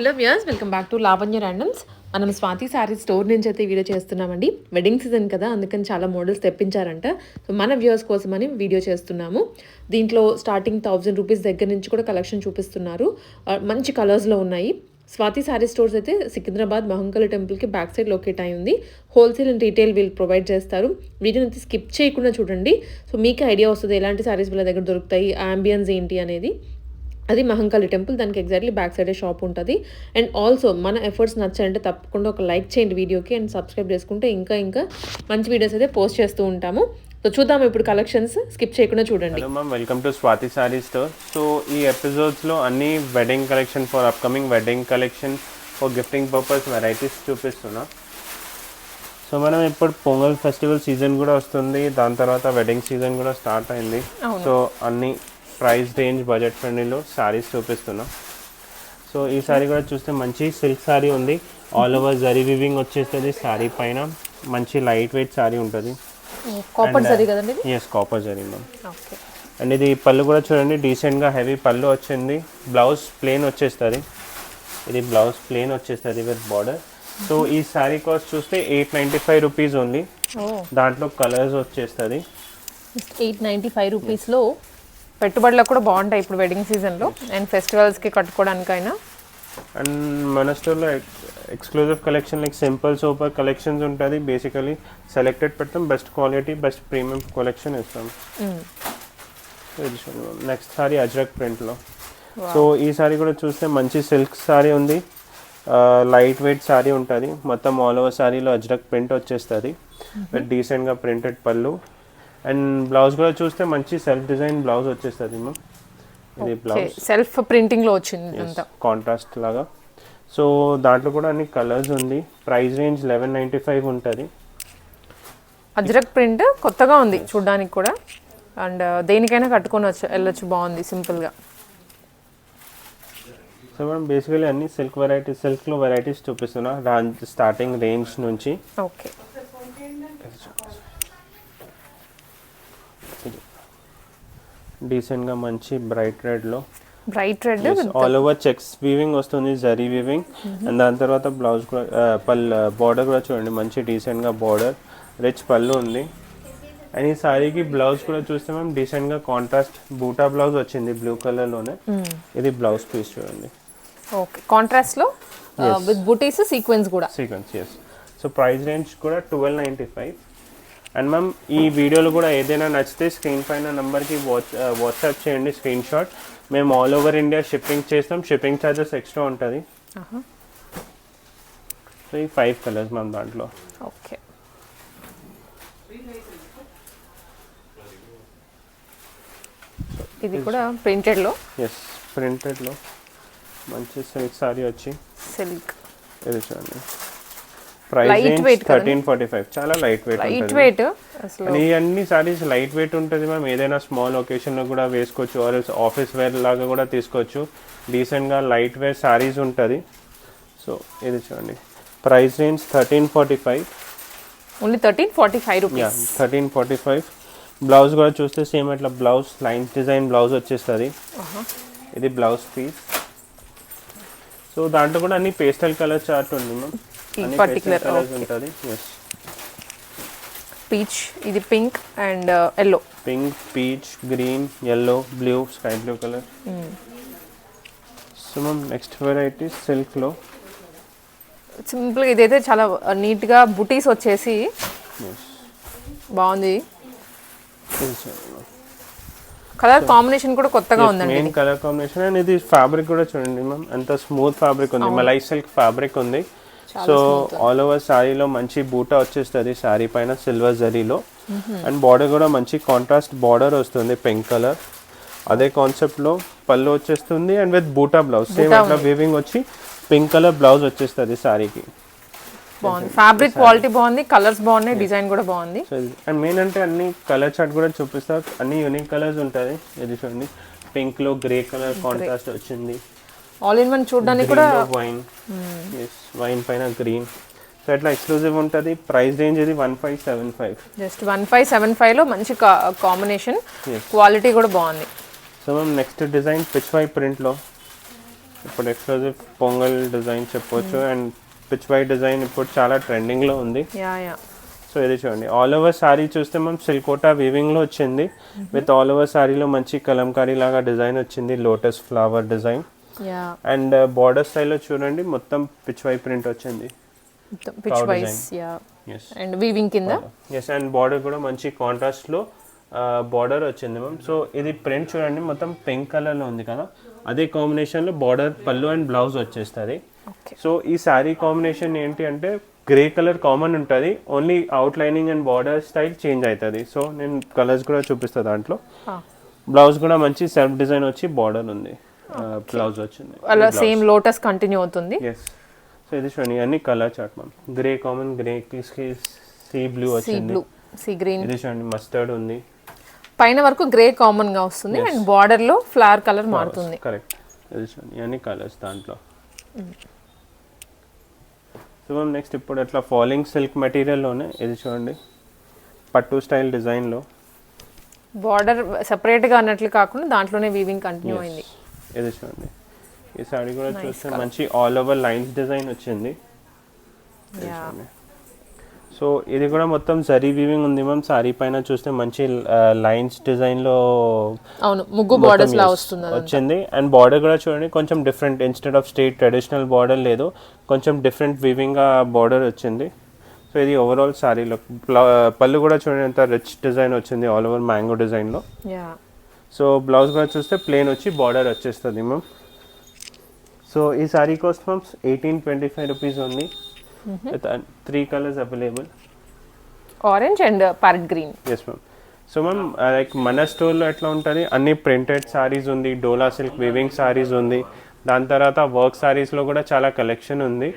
Hello viewers welcome back to Lavanya randoms మనం Swathi sari store నుంచి అయితే వీడియో చేస్తున్నామండి. వెడ్డింగ్ సీజన్ కదా అందుకని చాలా మోడల్స్ తెప్పించారంట. సో మన వ్యూయర్స్ కోసమని వీడియో చేస్తున్నాము. దీంట్లో స్టార్టింగ్ థౌజండ్ రూపీస్ దగ్గర నుంచి కూడా కలెక్షన్ చూపిస్తున్నారు. Uh, మంచి కలర్స్లో ఉన్నాయి. స్వాతి శారీ స్టోర్స్ అయితే సికింద్రాబాద్ మహంకల్ టెంపుల్కి బ్యాక్ సైడ్ లొకేట్ అయి ఉంది. హోల్సేల్ అండ్ రీటైల్ వీళ్ళు ప్రొవైడ్ చేస్తారు. వీటిని అయితే స్కిప్ చేయకుండా చూడండి. సో మీకు ఐడియా వస్తుంది ఎలాంటి శారీస్ వీళ్ళ దగ్గర దొరుకుతాయి ఆంబియన్స్ ఏంటి అనేది. అది మహంకాళి టెంపుల్ దానికి ఎగ్జాక్ట్లీ బ్యాక్ సైడే షాప్ ఉంటుంది. అండ్ ఆల్సో మన ఎఫర్ట్స్ నచ్చాయంటే తప్పకుండా ఒక లైక్ చేయండి వీడియోకి అండ్ సబ్స్క్రైబ్ చేసుకుంటే ఇంకా ఇంకా మంచి వీడియోస్ అయితే పోస్ట్ చేస్తూ ఉంటాము. సో చూద్దాం ఇప్పుడు కలెక్షన్స్ స్కిప్ చేయకుండా చూడండి. Hello ma'am welcome to Swathi sari store so ఈ ఎపిసోడ్స్లో అన్ని wedding collection for upcoming wedding collection for gifting purpose varieties చూపిస్తున్నా. సో మనం ఇప్పుడు పొంగల్ ఫెస్టివల్ సీజన్ కూడా వస్తుంది. దాని తర్వాత వెడ్డింగ్ సీజన్ కూడా స్టార్ట్ అయింది. సో అన్ని ప్రైస్ రేంజ్ బడ్జెట్ ఫ్రెండ్లీలో సారీస్ చూపిస్తున్నా. సో ఈ సారీ కూడా చూస్తే మంచి సిల్క్ సారీ ఉంది. ఆల్ ఓవర్ జరీ వివింగ్ వచ్చేస్తుంది. సారీ పైన మంచి లైట్ వెయిట్ సారీ ఉంటుంది. కాపర్ కదండి ఇది? Yes copper zari ma'am and ఇది పళ్ళు కూడా చూడండి. డీసెంట్గా హెవీ పళ్ళు వచ్చింది. బ్లౌజ్ ప్లేన్ వచ్చేస్తుంది. ఇది బ్లౌజ్ ప్లేన్ వచ్చేస్తుంది విత్ బార్డర్ సో ఈ శారీ కాస్ట్ చూస్తే ఎయిట్ నైంటీ ఫైవ్ రూపీస్ ఉంది. ఓ దాంట్లో కలర్స్ వచ్చేస్తుంది. ఎయిట్ నైంటీ ఫైవ్ రూపీస్లో పెట్టుబడులకు కూడా బాగుంటాయి ఇప్పుడు వెడ్డింగ్ సీజన్లో అండ్ ఫెస్టివల్స్కి కట్టుకోవడానికైనా. అండ్ మన స్టోర్లో exclusive collection like simple super collections ఉంటుంది. బేసికలీ సెలెక్టెడ్ పెడతాం. Best quality best premium collection ఇస్తాం. నెక్స్ట్ సారీ అజ్రక్ ప్రింట్లో సో ఈ సారీ కూడా చూస్తే మంచి సిల్క్ సారీ ఉంది. లైట్ వెయిట్ సారీ ఉంటుంది. మొత్తం ఆల్ ఓవర్ సారీలో అజ్రక్ ప్రింట్ వచ్చేస్తుంది. డీసెంట్గా ప్రింటెడ్ పళ్ళు. అండ్ బ్లౌజ్ కూడా చూస్తే మంచి సెల్ఫ్ డిజైన్ బ్లౌజ్ వచ్చేస్తుంది మ్యామ్ ఇది బ్లౌజ్ సెల్ఫ్ ప్రింటింగ్లో వచ్చింది అంతా. కాంట్రాస్ట్ లాగా. సో దాంట్లో కూడా అన్ని కలర్స్ ఉంది. Price range eleven ninety five ఉంటుంది. అజ్రక్ ప్రింట్ కొత్తగా ఉంది చూడడానికి కూడా. అండ్ దేనికైనా కట్టుకొని వచ్చి వెళ్ళొచ్చు బాగుంది సింపుల్గా సో మనం బేసికలీ అన్ని సిల్క్ వెరైటీస్ సిల్క్లో వెరైటీస్ చూపిస్తున్నా. స్టార్టింగ్ రేంజ్ నుంచి. ఓకే డీసెంట్గా మంచి bright రెడ్లో. Bright red all over checks weaving వస్తుంది జరీ వీవింగ్ అండ్ దాని తర్వాత బ్లౌజ్ కూడా పల్ బార్డర్ కూడా చూడండి మంచి డీసెంట్గా బార్డర్ రిచ్ పళ్ళు ఉంది. అండ్ ఈ సారీకి బ్లౌజ్ కూడా చూస్తే మేము డీసెంట్గా కాంట్రాస్ట్ బూటా బ్లౌజ్ వచ్చింది బ్లూ కలర్లోనే ఇది బ్లౌజ్ పీస్ చూడండి. ఓకే కాంట్రాస్ట్లో విత్ బుటీస్ సీక్వెన్స్ కూడా. Sequence yes so price range కూడా twelve ninety five and ma'am ఈ వీడియోలో కూడా ఏదైనా నచ్చితే స్క్రీన్ పైన నెంబర్కి వాట్స్ వాట్సాప్ చేయండి స్క్రీన్ షాట్. మేము ఆల్ ఓవర్ ఇండియా షిప్పింగ్ చేస్తాం. షిప్పింగ్ ఛార్జెస్ ఎక్స్ట్రా ఉంటుంది. సో ఈ ఫైవ్ కలర్స్ మ్యామ్ దాంట్లో. ఓకే. ఇది కూడా ప్రింటెడ్లో? ఎస్ ప్రింటెడ్లో. మంచి సిల్క్ సారీ వచ్చి. సిల్క్ ఇది చూడండి. Weight కదండి? థర్టీన్ ఫార్టీ ఫైవ్ చాలా లైట్ వెయిట్ లైట్ ఉంటుంది వెయిట్ ఈ అన్ని సారీస్ లైట్ వెయిట్ ఉంటుంది మ్యామ్. ఏదైనా స్మాల్ ఒకేషన్లో కూడా వేసుకోవచ్చు. ఆర్ ఆఫీస్ వేర్ లాగా కూడా తీసుకోవచ్చు. డీసెంట్గా లైట్ వేర్ సారీస్ ఉంటుంది. సో ఇది చూడండి. Price range thirteen forty five only thirteen forty five rupees thirteen forty five blouse కూడా చూస్తే సేమ్ అట్లా బ్లౌజ్ లైన్స్ డిజైన్ బ్లౌజ్ వచ్చేస్తుంది. ఇది బ్లౌజ్ పీస్ సో దాంట్లో కూడా అన్ని పేస్టల్ కలర్ చార్ట్ ఉంది మ్యామ్. ఈ కలర్స్ okay. ఉంటుంది పీచ్ ఇది pink and yellow pink peach green yellow blue sky blue colour so ma'am next variety సిల్క్లో సింపుల్గా ఇదైతే చాలా నీట్గా బుటీస్ వచ్చేసి బాగుంది. కలర్ కాంబినేషన్ కూడా కొత్తగా ఉందండి మెయిన్ కలర్ కాంబినేషన్ అండ్ ఇది ఫ్యాబ్రిక్ కూడా చూడండి మ్యామ్ ఎంత స్మూత్ ఫ్యాబ్రిక్ ఉంది. మలై సిల్క్ ఫ్యాబ్రిక్ ఉంది. సో ఆల్ ఓవర్ శారీలో మంచి బూటా వచ్చేస్తుంది శారీ పైన సిల్వర్ జరీలో అండ్ బార్డర్ కూడా మంచి కాంట్రాస్ట్ బార్డర్ వస్తుంది పింక్ కలర్ అదే కాన్సెప్ట్లో పళ్ళు వచ్చేస్తుంది అండ్ విత్ బూటా బ్లౌజ్ సేమ్ అట్లా వీవింగ్ వచ్చి పింక్ కలర్ బ్లౌజ్ వచ్చేస్తుంది శారీకి బాగుంది. ఫ్యాబ్రిక్ క్వాలిటీ బాగుంది కలర్స్ బాగున్నాయి డిజైన్ కూడా బాగుంది. అండ్ మెయిన్ అంటే అన్ని కలర్ చార్ట్ కూడా చూపిస్తా. అన్ని యూనిక్ కలర్స్ ఉంటుంది ఇది చూడండి. పింక్లో గ్రే కలర్ కాంట్రాస్ట్ వచ్చింది. ఆల్ ఇన్ వన్ చూడడానికి కూడా వైన్ వైన్ పైన గ్రీన్ సో ఇట్లా ఎక్స్క్లూజివ్ ఉంటుంది. ప్రైస్ రేంజ్ ఇది one five seven five just one five seven ఫైవ్లో మంచి కాంబినేషన్. క్వాలిటీ కూడా బాగుంది. So ma'am next design Pichwai ప్రింట్లో ఇప్పుడు ఎక్స్క్లూజివ్ పొంగల్ డిజైన్ చెప్పొచ్చు. అండ్ పిచ్ వైట్ డిజైన్ ఇప్పుడు చాలా ట్రెండింగ్లో ఉంది. యా యా సో ఇది చూడండి. ఆల్ ఓవర్ సారీ చూస్తే మనం సిల్కోటా వీవింగ్లో వచ్చింది. విత్ ఆల్ ఓవర్ సారీలో మంచి కలంకారీ లాగా డిజైన్ వచ్చింది. Lotus flower design and border స్టైల్లో చూడండి మొత్తం పిచ్ వై ప్రింట్ వచ్చింది. Pichwais yeah and weaving కింద? ఎస్ అండ్ బార్డర్ కూడా మంచి కాంట్రాస్ట్లో బార్డర్ వచ్చింది మ్యామ్ సో ఇది ప్రింట్ చూడండి మొత్తం పింక్ కలర్లో ఉంది కదా. అదే కాంబినేషన్లో బార్డర్ పళ్ళు అండ్ బ్లౌజ్ వచ్చేస్తుంది. సో ఈ శారీ కాంబినేషన్ ఏంటి అంటే గ్రే కలర్ కామన్ ఉంటుంది. Only out lining and border style change అవుతుంది సో నేను కలర్స్ కూడా చూపిస్తాను దాంట్లో. బ్లౌజ్ కూడా మంచి సెల్ఫ్ డిజైన్ వచ్చి బార్డర్ ఉంది. బ్లౌజ్ వచ్చింది. అలా సేమ్ లోటస్ కంటిన్యూ అవుతుంది. సో ఇది చూడండి అన్ని colour chart ma'am grey common grey sea blue sea వచ్చింది. బ్లూ సీ గ్రీన్ ఇది చూడండి మస్టర్డ్ ఉంది. పైన వరకు గ్రే కామన్గా వస్తుంది అండ్ బార్డర్లో ఫ్లవర్ కలర్ మారుతుంది. కరెక్ట్ ఇది చూడండి ఇవన్నీ కలర్స్ దాంట్లో. సో మ్యామ్ నెక్స్ట్ ఇప్పుడు అట్లా ఫాలింగ్ సిల్క్ మెటీరియల్లోనే ఇది చూడండి పట్టు స్టైల్ డిజైన్లో బార్డర్ సెపరేట్గా అన్నట్లు కాకుండా దాంట్లోనే వీవింగ్ కంటిన్యూ అయింది. ఇది చూడండి ఈ సారీ కూడా చూస్తే మంచి ఆల్ ఓవర్ లైన్స్ డిజైన్ వచ్చింది. సో ఇది కూడా మొత్తం జరీ వీవింగ్ ఉంది మ్యామ్ సారీ పైన చూస్తే మంచి లైన్స్ డిజైన్లో అవును ముగ్గు బార్డర్స్ లా వస్తుంది. వచ్చింది. అండ్ బార్డర్ కూడా చూడండి కొంచెం different instead of state traditional border లేదు కొంచెం డిఫరెంట్ వీవింగ్ బార్డర్ వచ్చింది. సో ఇది ఓవరాల్ సారీలో పళ్ళు కూడా చూడండి ఎంత రిచ్ డిజైన్ వచ్చింది ఆల్ ఓవర్ మ్యాంగో డిజైన్లో యా సో బ్లౌజ్ కూడా చూస్తే ప్లేన్ వచ్చి బార్డర్ వచ్చేస్తుంది మ్యామ్ సో ఈ sari cost ma'am eighteen twenty five rupees ఉంది three colours available orange and parrot green yes ma'am so ma'am like మన స్టోర్లో ఎట్లా ఉంటుంది? అన్ని ప్రింటెడ్ సారీస్ ఉంది డోలా సిల్క్ వీవింగ్ సారీస్ ఉంది. దాని తర్వాత వర్క్ సారీస్లో కూడా చాలా కలెక్షన్ ఉంది.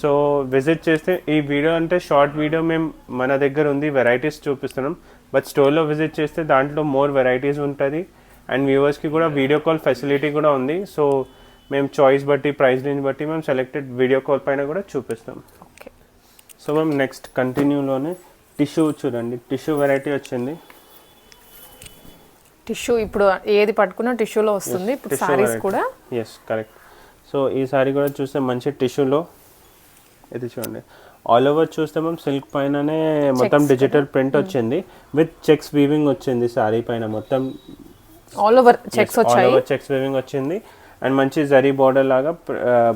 సో విజిట్ చేస్తే ఈ వీడియో అంటే షార్ట్ వీడియో మేము మన దగ్గర ఉంది వెరైటీస్ చూపిస్తున్నాం. బట్ స్టోర్లో విజిట్ చేస్తే దాంట్లో మోర్ వెరైటీస్ ఉంటుంది. అండ్ వ్యూవర్స్కి కూడా వీడియో కాల్ ఫెసిలిటీ కూడా ఉంది. సో మేము చాయిస్ బట్టి ప్రైస్ రేంజ్ బట్టి మేము సెలెక్టెడ్ వీడియో కాల్ పైన కూడా చూపిస్తాం. ఓకే సో మ్యామ్ నెక్స్ట్ కంటిన్యూలోనే టిష్యూ చూడండి. టిష్యూ వెరైటీ వచ్చింది. టిష్యూ ఇప్పుడు ఏది పట్టుకున్నా టిష్యూలో వస్తుంది. ఇప్పుడు సారీస్. కూడా. ఎస్ కరెక్ట్ సో ఈ సారీ కూడా చూస్తే మంచి టిష్యూలో. ఇది చూడండి. ఆల్ ఓవర్ చూస్తే మేము సిల్క్ పైననే మొత్తం డిజిటల్ ప్రింట్ వచ్చింది. విత్ చెక్స్ వీవింగ్ వచ్చింది సారీ పైన మొత్తం. ఆల్ ఓవర్ చెక్స్ ఆల్ వచ్చాయి? ఓవర్ చెక్స్ వీవింగ్ వచ్చింది. అండ్ మంచి జరీ బార్డర్ లాగా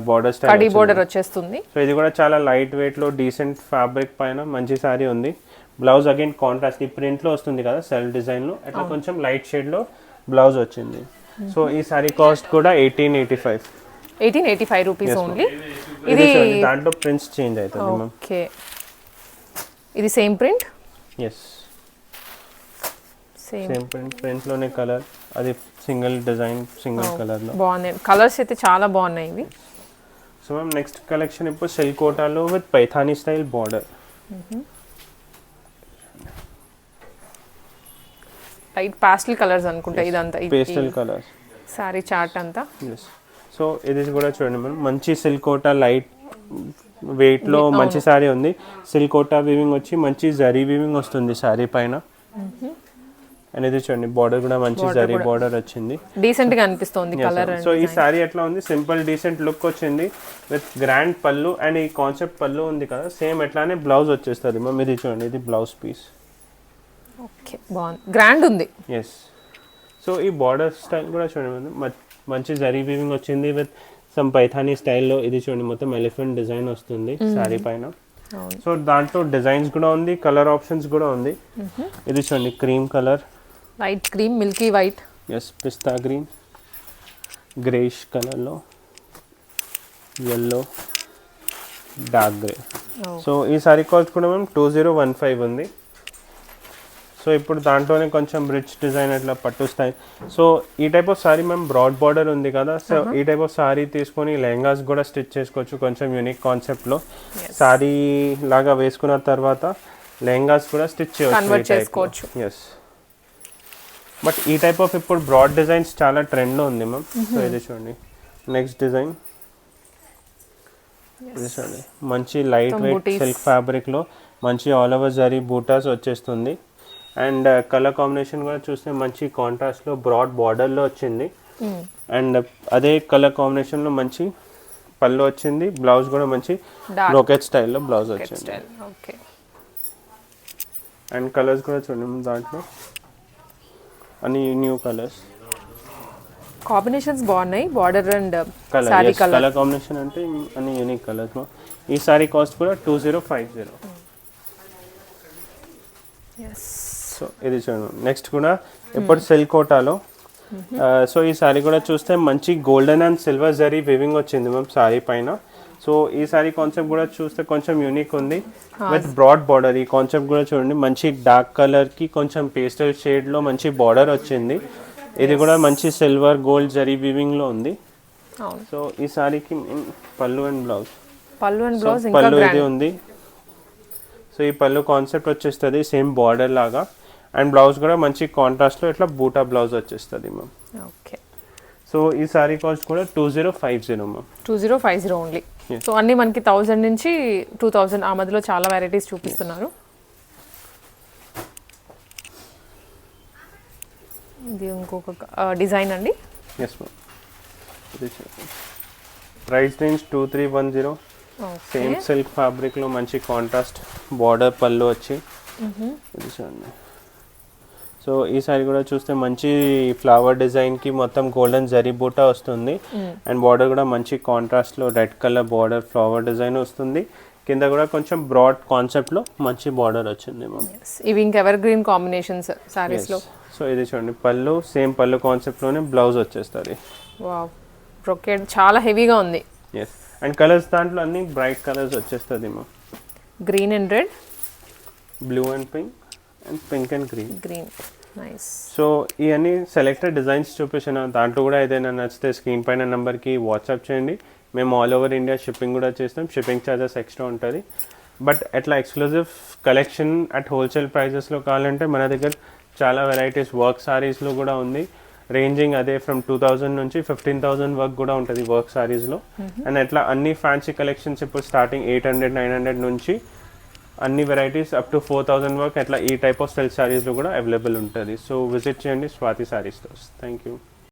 బార్డర్ కడీ స్టైల్ బోర్డర్ వచ్చేస్తుంది. సో ఇది కూడా చాలా లైట్ వెయిట్లో డీసెంట్ ఫ్యాబ్రిక్ పైన మంచి సారీ ఉంది. బ్లౌజ్ అగైన్ కాంట్రాస్ట్ ఈ ప్రింట్లో వస్తుంది కదా సెల్ఫ్ డిజైన్లో. అట్లా కొంచెం లైట్ షేడ్లో బ్లౌజ్ వచ్చింది. సో ఈ సారీ కాస్ట్ కూడా eighteen eighty five eighteen eighty five rupees only ఇది దాంట్లో ప్రింట్స్ చేంజ్ అవుతుంది మ్యామ్ ఓకే ఇది same print yes same print ప్రింట్లోనే colour అది సింగిల్ డిజైన్ సింగిల్ కలర్లో బాగున్నాయి. కలర్స్ అయితే చాలా బాగున్నాయి ఇవి. సో మ్యామ్ నెక్స్ట్ కలెక్షన్ ఇప్పుడు సిల్క్ కోటాలో with Paithani style border light pastel colours అనుకుంటా ఇదంతా పేస్టల్ కలర్స్ సారీ చార్ట్ అంతా. ఎస్ సో ఇది కూడా చూడండి మనం. మంచి సిల్క్ కోటా లైట్ వెయిట్లో మంచి సారీ ఉంది. సిల్క్ కోటా వీవింగ్ వచ్చి మంచి జరీ వీవింగ్ వస్తుంది సారీ పైన. అండ్ ఇది చూడండి బార్డర్ కూడా మంచి జరీ బార్డర్ వచ్చింది. డీసెంట్గా అనిపిస్తుంది కలర్ సో ఈ సారీ ఎట్లా ఉంది? సింపుల్ డీసెంట్ లుక్ వచ్చింది. విత్ గ్రాండ్ పళ్ళు అండ్ ఈ కాన్సెప్ట్ పళ్ళు ఉంది కదా. సేమ్ ఎట్లానే బ్లౌజ్ వచ్చేస్తుంది. మ్యామ్ ఇది చూడండి ఇది బ్లౌజ్ పీస్ ఓకే బాగుంది. గ్రాండ్ ఉంది. ఎస్ సో ఈ బార్డర్ స్టైల్ కూడా చూడండి మంచి జరీ వీవింగ్ వచ్చింది విత్ సమ్ పైథానీ స్టైల్లో ఇది చూడండి మొత్తం ఎలిఫెంట్ డిజైన్ వస్తుంది శారీ పైన. సో దాంట్లో డిజైన్స్ కూడా ఉంది కలర్ ఆప్షన్స్ కూడా ఉంది. ఇది చూడండి cream colour light cream milky white yes pista green greyish కలర్లో ఎల్లో డార్క్ గ్రే సో ఈ సారీ కాస్ట్ కూడా మేము టూ జీరో వన్ ఫైవ్ ఉంది. సో ఇప్పుడు దాంట్లోనే కొంచెం రిచ్ డిజైన్ అట్లా పట్టు స్టైల్ సో ఈ టైప్ ఆఫ్ సారీ మేము బ్రాడ్ బార్డర్ ఉంది కదా సో ఈ టైప్ ఆఫ్ సారీ తీసుకొని లెహంగాస్ కూడా స్టిచ్ చేసుకోవచ్చు కొంచెం యూనిక్ కాన్సెప్ట్లో సారీ లాగా వేసుకున్న తర్వాత లెహంగాస్ కూడా స్టిచ్ చేసుకోవచ్చు. ఎస్ బట్ ఈ టైప్ ఆఫ్ ఇప్పుడు బ్రాడ్ డిజైన్స్ చాలా ట్రెండ్లో ఉంది మ్యామ్ సో ఇది చూడండి. నెక్స్ట్ డిజైన్ చూడండి. మంచి లైట్ వెయిట్. సిల్క్ ఫ్యాబ్రిక్లో మంచి ఆల్ ఓవర్ జరీ బూటాస్ వచ్చేస్తుంది. అండ్ కలర్ కాంబినేషన్ కూడా చూస్తే మంచి కాంట్రాస్ట్లో బ్రాడ్ బార్డర్లో వచ్చింది. అండ్ అదే కలర్ కాంబినేషన్లో మంచి పళ్ళు వచ్చింది. బ్లౌజ్ కూడా మంచి. బ్రోకెట్ స్టైల్లో బ్లౌజ్ వచ్చింది. అండ్ కలర్స్ కూడా చూడండి దాంట్లో. అన్ని న్యూ కలర్స్ కాంబినేషన్స్ బాగున్నాయి. Border and colour sari colour colour combination అంటే అన్ని యూనిక్ కలర్స్ ఈ సారీ కాస్ట్ కూడా two zero five zero so ఇది చూడండి. నెక్స్ట్ కూడా ఇప్పుడు సిల్క్ కోటాలో సో ఈ సారీ కూడా చూస్తే మంచి golden and silver zari weaving వచ్చింది మ్యామ్ సారీ పైన. సో ఈ సారీ కాన్సెప్ట్ కూడా చూస్తే కొంచెం యూనిక్ ఉంది. విత్ బ్రాడ్ బార్డర్ ఈ కాన్సెప్ట్ కూడా చూడండి. మంచి డార్క్ కలర్కి కొంచెం పేస్టల్ షేడ్లో మంచి బార్డర్ వచ్చింది. ఇది కూడా మంచి సిల్వర్ గోల్డ్ జరీ వివింగ్లో ఉంది. సో ఈ సారీకి main pallu and blouse pallu and blouse pallu ఇది ఉంది. సో ఈ పళ్ళు కాన్సెప్ట్ వచ్చేస్తుంది సేమ్ బార్డర్ లాగా. అండ్ బ్లౌజ్ కూడా మంచి కాంట్రాస్ట్లో ఇట్లా బూటా బ్లౌజ్ వచ్చేస్తుంది మ్యామ్ ఓకే సో ఈ సారీ కాస్ట్ కూడా two zero five zero ma'am two zero five zero only. So అన్ని మనకి థౌజండ్ నుంచి టూ థౌజండ్ ఆ మధ్యలో చాలా వెరైటీస్ చూపిస్తున్నారు. ఇది ఇంకొక డిజైన్ అండి. Yes ma'am price range two three one zero same silk ఫ్యాబ్రిక్లో మంచి కాంట్రాస్ట్ బార్డర్ పళ్ళు వచ్చి. ఇది చూడండి. సో ఈ సారీ కూడా చూస్తే మంచి ఫ్లవర్ డిజైన్కి మొత్తం గోల్డెన్ జరీ బూటా వస్తుంది. అండ్ బార్డర్ కూడా మంచి కాంట్రాస్ట్లో red colour border flower design వస్తుంది. కింద కూడా కొంచెం బ్రాడ్ కాన్సెప్ట్లో మంచి బార్డర్ వచ్చింది ఇవి ఇంకా ఎవర్ గ్రీన్ కాంబినేషన్స్ సారీస్లో సో ఇది చూడండి పళ్ళు సేమ్ పళ్ళు కాన్సెప్ట్లోనే బ్లౌజ్ వచ్చేస్తుంది. బ్రొకేడ్ చాలా హెవీగా ఉంది. ఎస్ అండ్ కలర్స్ దాంట్లో అన్ని బ్రైట్ కలర్స్ వచ్చేస్తుంది ma'am green and red blue and pink and pink and green green so ఇవన్నీ సెలెక్టెడ్ డిజైన్స్ చూపించిన దాంట్లో కూడా ఏదైనా నచ్చితే స్క్రీన్ పైన నెంబర్కి వాట్సాప్ చేయండి. మేము ఆల్ ఓవర్ ఇండియా షిప్పింగ్ కూడా చేస్తాం. షిప్పింగ్ ఛార్జెస్ ఎక్స్ట్రా ఉంటుంది. బట్ ఎట్లా ఎక్స్క్లూజివ్ కలెక్షన్ అట్ హోల్సేల్ ప్రైజెస్లో కావాలంటే మన దగ్గర చాలా వెరైటీస్ వర్క్ సారీస్లో కూడా ఉంది. రేంజింగ్ అదే ఫ్రమ్ టూ థౌజండ్ నుంచి ఫిఫ్టీన్ థౌసండ్ వర్క్ కూడా ఉంటుంది వర్క్ సారీస్లో అండ్ అట్లా అన్ని ఫ్యాన్సీ కలెక్షన్స్ ఇప్పుడు starting eight hundred nine hundred నుంచి అన్ని varieties up to four thousand వరకు అట్లా ఈ టైప్ ఆఫ్ సెల్ శారీస్లో కూడా అవైలబుల్ ఉంటుంది. సో విజిట్ చేయండి స్వాతి శారీస్ థ్యాంక్ యూ